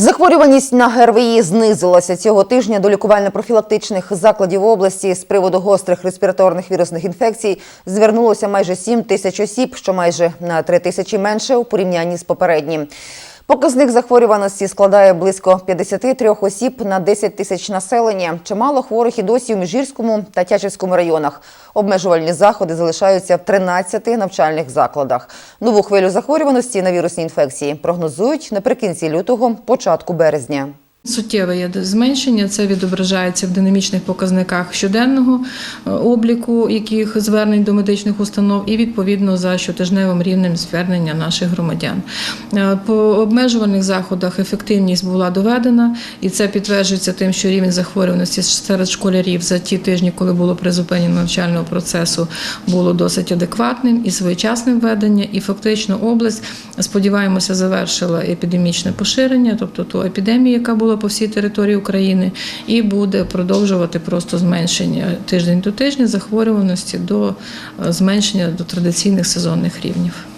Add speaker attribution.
Speaker 1: Захворюваність на ГРВІ знизилася цього тижня до лікувально-профілактичних закладів області з приводу гострих респіраторних вірусних інфекцій звернулося майже 7 тисяч осіб, що майже на 3 тисячі менше у порівнянні з попереднім. Показник захворюваності складає близько 53 осіб на 10 тисяч населення. Чимало хворих і досі у Міжгірському та Тячівському районах. Обмежувальні заходи залишаються в 13 навчальних закладах. Нову хвилю захворюваності на вірусні інфекції прогнозують наприкінці лютого, початку березня.
Speaker 2: Суттєве є зменшення, це відображається в динамічних показниках щоденного е, обліку яких звернень до медичних установ і відповідно за щотижневим рівнем звернення наших громадян. Е, По обмежувальних заходах ефективність була доведена, і це підтверджується тим, що рівень захворюваності серед школярів за ті тижні, коли було призупинено навчального процесу, було досить адекватним і своєчасним введення. І фактично область сподіваємося завершила епідемічне поширення, тобто ту епідемію, яка була по всій території України, і буде продовжувати просто зменшення тиждень до тижня захворюваності до е, зменшення до традиційних сезонних рівнів.